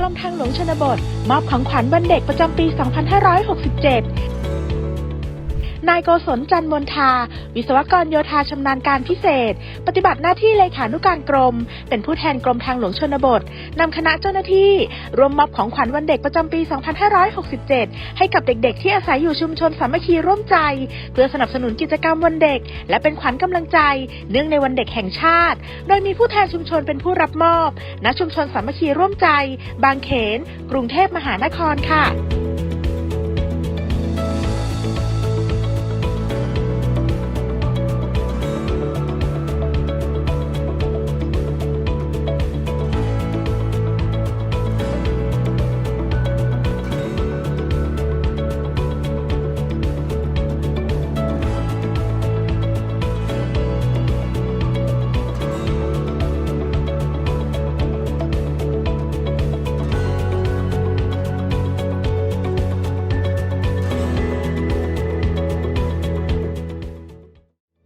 กรมทางหลวงชนบท มอบของขวัญวันเด็กประจำปี 2567 นายโกศลจันมนทา วิศวกรโยธาชำนาญการพิเศษ ปฏิบัติหน้าที่เลขานุการกรม เป็นผู้แทนกรมทางหลวงชนบทนำคณะเจ้าหน้าที่รวมมอบของขวัญวันเด็กประจำปี 2567 ให้กับเด็กๆ ที่อาศัยอยู่ชุมชนสามัคคีร่วมใจ เพื่อสนับสนุนกิจกรรมวันเด็ก และเป็นขวัญกำลังใจ เนื่องในวันเด็กแห่งชาติ โดยมีผู้แทนชุมชนเป็นผู้รับมอบ ณ ชุมชนสามัคคีร่วมใจ บางเขน กรุงเทพมหานครค่ะ